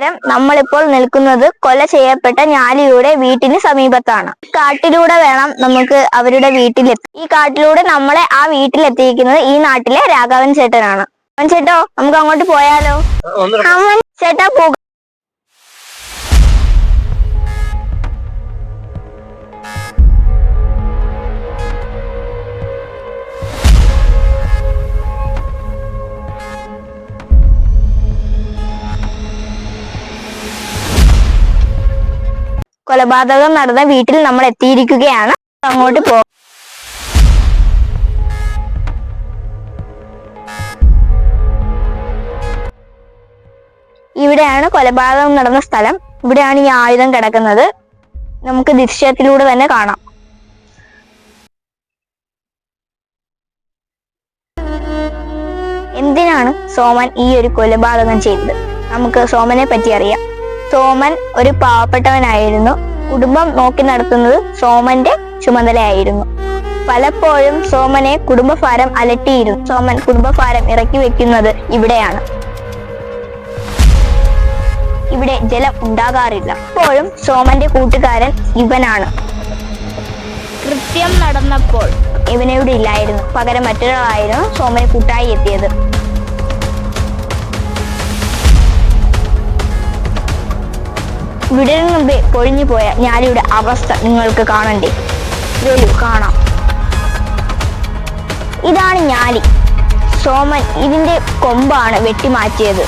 നേരം നമ്മളിപ്പോൾ നിൽക്കുന്നത് കൊല ചെയ്യപ്പെട്ട ഞാലിയുടെ വീട്ടിന് സമീപത്താണ്. കാട്ടിലൂടെ വേണം നമുക്ക് അവരുടെ വീട്ടിലെത്തി. ഈ കാട്ടിലൂടെ നമ്മളെ ആ വീട്ടിലെത്തിയിരിക്കുന്നത് ഈ നാട്ടിലെ രാഘവൻ ചേട്ടനാണ്. അവൻ ചേട്ടോ നമുക്ക് അങ്ങോട്ട് പോയാലോ? അവൻ ചേട്ടാ പോക. കൊലപാതകം നടന്ന വീട്ടിൽ നമ്മൾ എത്തിയിരിക്കുകയാണ്. അങ്ങോട്ട് പോ ഇവിടെയാണ് കൊലപാതകം നടന്ന സ്ഥലം. ഇവിടെയാണ് ഈ ആയുധം കിടക്കുന്നത്. നമുക്ക് ദൃശ്യത്തിലൂടെ തന്നെ കാണാം. എന്തിനാണ് സോമൻ ഈ ഒരു കൊലപാതകം ചെയ്തത്? നമുക്ക് സോമനെ പറ്റി അറിയാം. സോമൻ ഒരു പാവപ്പെട്ടവനായിരുന്നു. കുടുംബം നോക്കി നടത്തുന്നത് സോമന്റെ ചുമതലയായിരുന്നു. പലപ്പോഴും സോമനെ കുടുംബഭാരം അലട്ടിയിരുന്നു. സോമൻ കുടുംബഭാരം ഇറക്കി വെക്കുന്നത് ഇവിടെയാണ്. ഇവിടെ ജലം ഉണ്ടാകാറില്ല. ഇപ്പോഴും സോമന്റെ കൂട്ടുകാരൻ ഇവനാണ്. കൃത്യം നടന്നപ്പോൾ ഇവനിവിടെ ഇല്ലായിരുന്നു. പകരം മറ്റൊരാളായിരുന്നു സോമന് കൂട്ടായി എത്തിയത്. മുമ്പേ പൊഴിഞ്ഞു പോയ ഞാലിയുടെ അവസ്ഥ നിങ്ങൾക്ക് കാണണ്ടേ. വരൂ കാണാം. ഇതാണ് ഞാലി. സോമൻ ഇതിന്റെ കൊമ്പാണ് വെട്ടിമാറ്റിയത്.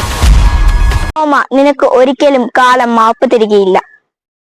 സോമ നിനക്ക് ഒരിക്കലും കാലം മാപ്പ് തരികയില്ല.